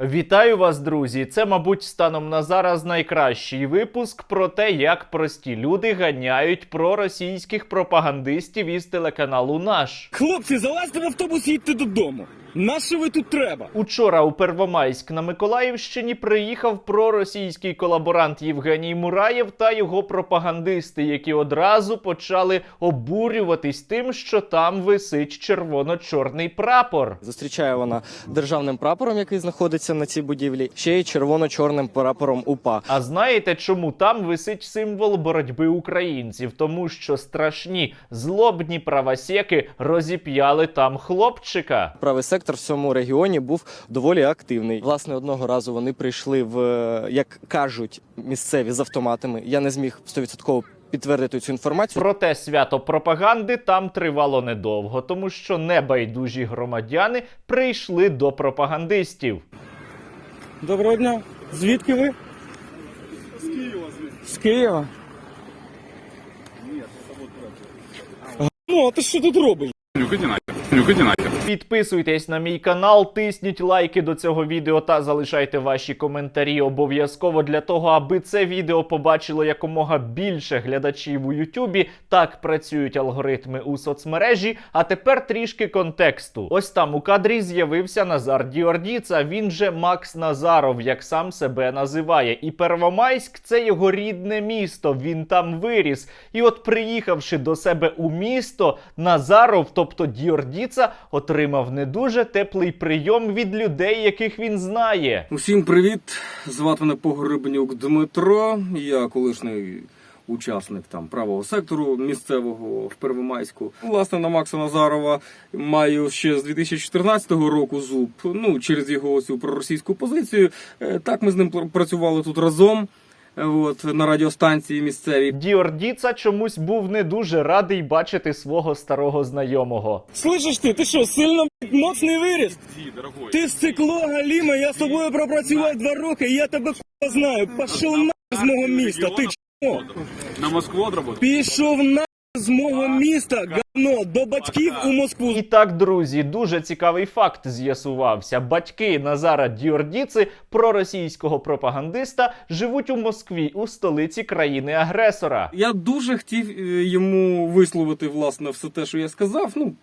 Вітаю вас, друзі! Це, мабуть, станом на зараз найкращий випуск про те, як прості люди ганяють проросійських пропагандистів із телеканалу Наш. Хлопці, залазьте в автобус їдьте додому. Нащо ви тут треба? Учора у Первомайськ на Миколаївщині приїхав проросійський колаборант Євгеній Мураєв та його пропагандисти, які одразу почали обурюватись тим, що там висить червоно-чорний прапор. Зустрічає вона державним прапором, який знаходиться на цій будівлі, ще й червоно-чорним прапором УПА. А знаєте, чому там висить символ боротьби українців? Тому що страшні злобні правосеки розіп'яли там хлопчика. Правий сектор в цьому регіоні був доволі активний. Власне, одного разу вони прийшли в як кажуть місцеві з автоматами. Я не зміг стовідсотково підтвердити цю інформацію. Проте свято пропаганди там тривало недовго, тому що небайдужі громадяни прийшли до пропагандистів. Доброго дня. Звідки ви? З Києва. З Києва? Ну, а ти що тут робиш? Нюхайте нахер. Нюхайте нахер. Підписуйтесь на мій канал, тисніть лайки до цього відео та залишайте ваші коментарі обов'язково для того, аби це відео побачило якомога більше глядачів у Ютубі. Так працюють алгоритми у соцмережі. А тепер трішки контексту. Ось там у кадрі з'явився Назар Діордіца. Він же Макс Назаров, як сам себе називає. І Первомайськ це його рідне місто. Він там виріс. І от приїхавши до себе у місто, Назаров, тобто Діордіца, отримав не дуже теплий прийом від людей, яких він знає. Усім привіт! Звати мене Погребнюк Дмитро. Я колишній учасник там правого сектору місцевого в Первомайську. Власне, на Макса Назарова маю ще з 2014 року зуб. Ну через його цю проросійську позицію. Е, Так ми з ним пр- працювали тут разом. От на радіостанції місцевій. Діордіца чомусь був не дуже радий бачити свого старого знайомого. Слышиш ти, ти що, сильно моцний виріс? дорогой. Ти стекло, Галіма, я з тобою пропрацював два роки, я тебе знаю. Пішов на з мого міста, ти чмо? На Москву отработал? Пішов на з мого міста, гавно до батьків у Москву. І так, друзі, дуже цікавий факт з'ясувався. Батьки Назара Діордіци, проросійського пропагандиста, живуть у Москві, у столиці країни-агресора. Я дуже хотів е, йому висловити власне все те, що я сказав. Ну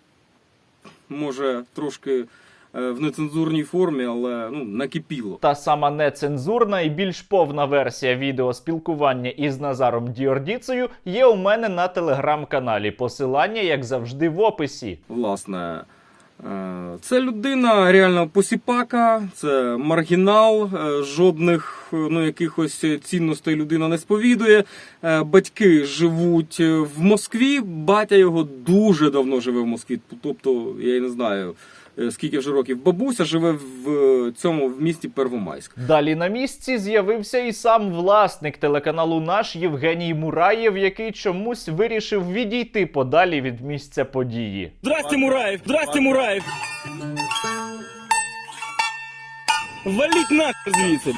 може трошки в нецензурній формі, але ну накипіло. Та сама нецензурна і більш повна версія відео спілкування із Назаром Діордіцею є у мене на телеграм-каналі. Посилання, як завжди, в описі. Власне, е, це людина реально посіпака, це маргінал, е, жодних е, ну, якихось цінностей людина не сповідує. Е, Батьки живуть е, в Москві, батя його дуже давно живе в Москві. Тобто, я й не знаю. Е, Скільки вже років бабуся живе в цьому в місті Первомайськ. Далі на місці з'явився і сам власник телеканалу наш Євгеній Мураєв, який чомусь вирішив відійти подалі від місця події. Здрасте, Мураєв! Здрасте, Мураєв! Валіть нахер звідси!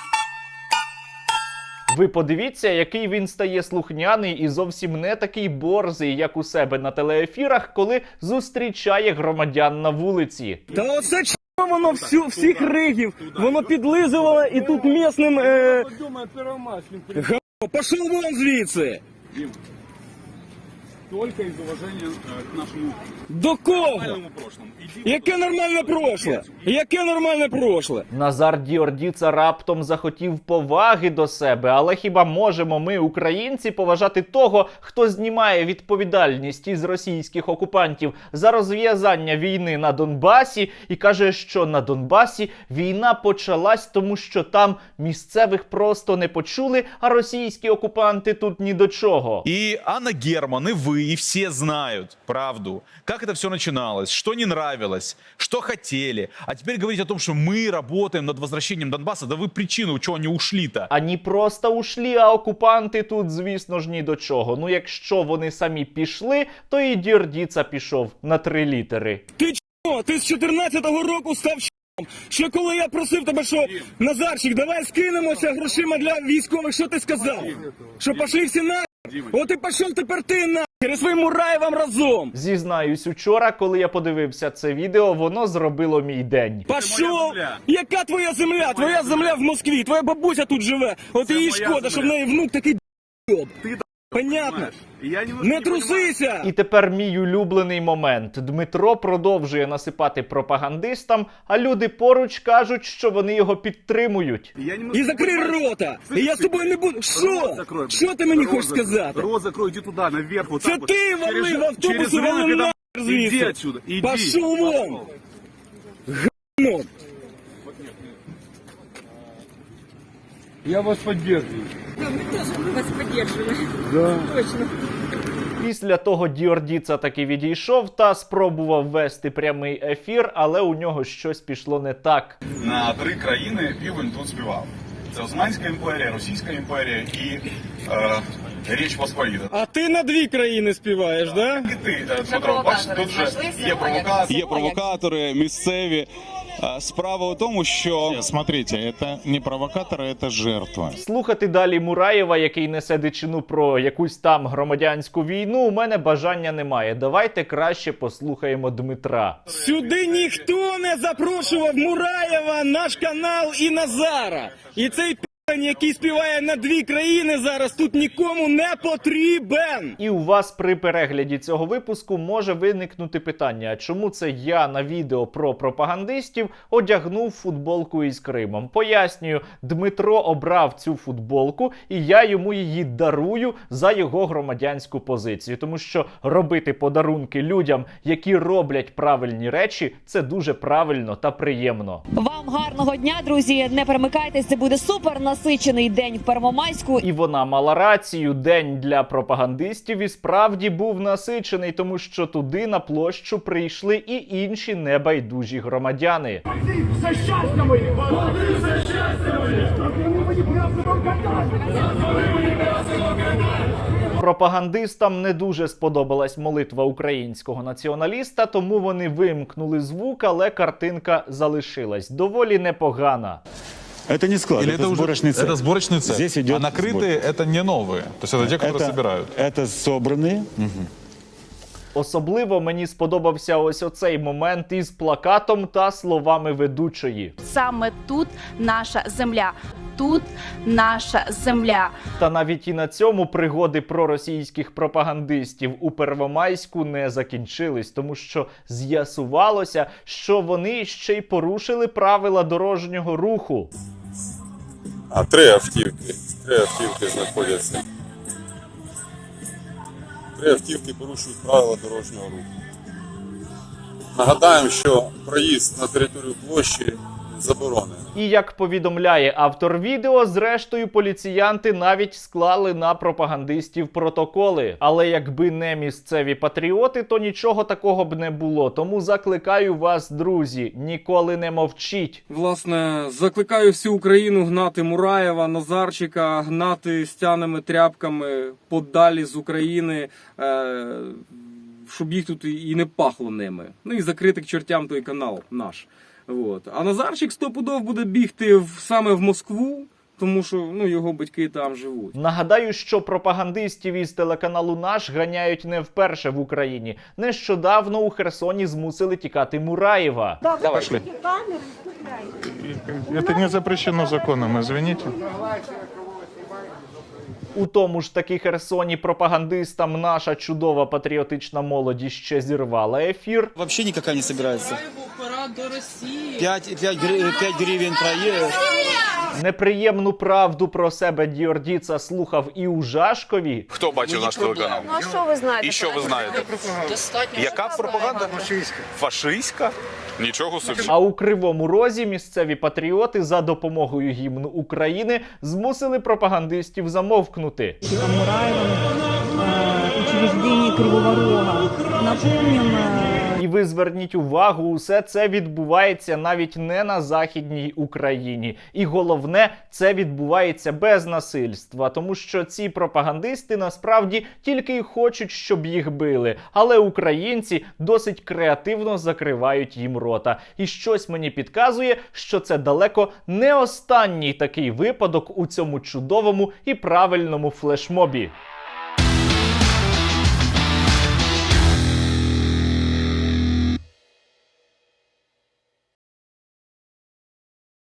Ви подивіться, який він стає слухняний і зовсім не такий борзий, як у себе на телеефірах, коли зустрічає громадян на вулиці. Та оце ч воно всю, всіх ригів, воно підлизувало і тут місним... Е... Пішов вон звідси! Только из уважения э, к нашему До кого? нормальному прошлому. Иди Яке нормальне прошле? Яке нормальне прошле? Назар Діордіца раптом захотів поваги до себе, але хіба можемо ми, українці, поважати того, хто знімає відповідальність із російських окупантів за розв'язання війни на Донбасі і каже, що на Донбасі війна почалась, тому що там місцевих просто не почули, а російські окупанти тут ні до чого. И Анна Герман, и вы, и все знают правду. Как это все начиналось, что не нравилось, что хотели. А теперь говорить о том, что мы работаем над возвращением Донбасса, да вы причину, чего они ушли-то. Ані просто ушлі, а окупанти тут, звісно ж, ні до чого. Ну, якщо вони самі пішли, то і Діордіца пішов на три літери. Ти чмо? Ти з 14-го року став ч**ом. Ще коли я просив тебе, що Назарчик, давай скинемося грошима для військових, що ти сказав? Що пошли всі на Дима, От і пішов тепер ти нахер і своїм вам разом. Зізнаюсь, учора, коли я подивився це відео, воно зробило мій день. Пішов! земля. Яка твоя земля? Твоя земля в Москві, твоя бабуся тут живе. От моя шкода, що в неї внук такий д***об. Ты Понятно? Я Не не трусися! І тепер мій улюблений момент. Дмитро продовжує насипати пропагандистам, а люди поруч кажуть, що вони його підтримують. Я немножко І не закрий рота! І я з тобою не буду. Що? закрой. Що ти мені хочеш сказати? Рот закрой, иди туда, наверх, вот Це так вот. ти валив Через- автобус через і валив нахер звідси. Иди отсюда, иди. Пошел вон! Ну, Я вас поддерживаю. вас поддерживаем. Точно. Після того Діордіца таки відійшов та спробував вести прямий ефір, але у нього щось пішло не так. на три країни півень тут співав. Це Османська імперія, Російська імперія і е, Річ Посполіта. А ти на дві країни співаєш, да? І ти, е, Дмитро, бачиш, тут же є провокація. Є провокатори місцеві. А, Справа у тому, що Смотрите, это не провокаторы, это жертва. Слухати далі Мураєва, який несе дичину про якусь там громадянську війну, у мене бажання немає. Давайте краще послухаємо Дмитра. Сюди ніхто не запрошував Мураєва, наш канал і Назара. І цей пі***ань, який співає на дві країни зараз, тут нікому не потрібен. І у вас при перегляді цього випуску може виникнути питання: чому це я на відео про пропагандистів одягнув футболку із Кримом? Пояснюю, Дмитро обрав цю футболку, і я йому її дарую за його громадянську позицію, тому що робити подарунки людям, які роблять правильні речі, це дуже правильно та приємно. Вам гарного дня, друзі. Не перемикайтесь, це буде супер насичений день в Первомайську. І вона мала рацію. День для пропагандистів і справді був насичений, тому що туди на площу прийшли і інші небайдужі громадяни. Пропагандистам не дуже сподобалась молитва українського націоналіста, тому вони вимкнули звук, але картинка залишилась доволі непогана. Это не склад, Или это, это, уже сборочный цех. это сборочный цех. Здесь идет а накрытые это не новые. То есть это те, которые это, собирают. это собранные. Особливо мені сподобався ось оцей момент із плакатом та словами ведучої. Саме тут наша земля. Тут наша земля. Та навіть і на цьому пригоди проросійських пропагандистів у Первомайську не закінчились, тому що з'ясувалося, що вони ще й порушили правила дорожнього руху. А три автівки. Три автівки знаходяться. Три автівки порушують правила дорожнього руху. Нагадаємо, що проїзд на територію площі заборонений. І як повідомляє автор відео, зрештою поліціянти навіть склали на пропагандистів протоколи. Але якби не місцеві патріоти, то нічого такого б не було. Тому закликаю вас, друзі, ніколи не мовчіть. Власне, закликаю всю Україну гнати Мураєва, Назарчика, гнати стяними тряпками подалі з України, е, щоб їх тут і і не пахло ними. Ну і закрити к чортям той канал наш. От. А Назарчик стопудов буде бігти в, саме в Москву, тому що ну, його батьки там живуть. Нагадаю, що пропагандистів із телеканалу Наш ганяють не вперше в Україні. Нещодавно у Херсоні змусили тікати Мураєва. Пошли. Это не запрещено законом, извините. У тому ж таки Херсоні пропагандистам наша чудова патріотична молоді ще зірвала ефір. Вообще никакая не собирается. 5, 5, гривен проезд. Неприємну правду про себе Діордіца слухав і у Жашкові. Хто бачив наш телеканал? Ну а що ви знаєте? І що ви знаєте? Достатньо Яка пропаганда? Фашистська. Фашистська? Нічого собі. А у кривому розі місцеві патріоти за допомогою гімну України змусили пропагандистів замовкнути. Учреждение Кривого Рога. Напомним, І ви зверніть увагу, усе це відбувається навіть не на західній Україні. І головне, це відбувається без насильства, тому що ці пропагандисти насправді тільки й хочуть, щоб їх били. Але українці досить креативно закривають їм рота. І щось мені підказує, що це далеко не останній такий випадок у цьому чудовому і правильному флешмобі.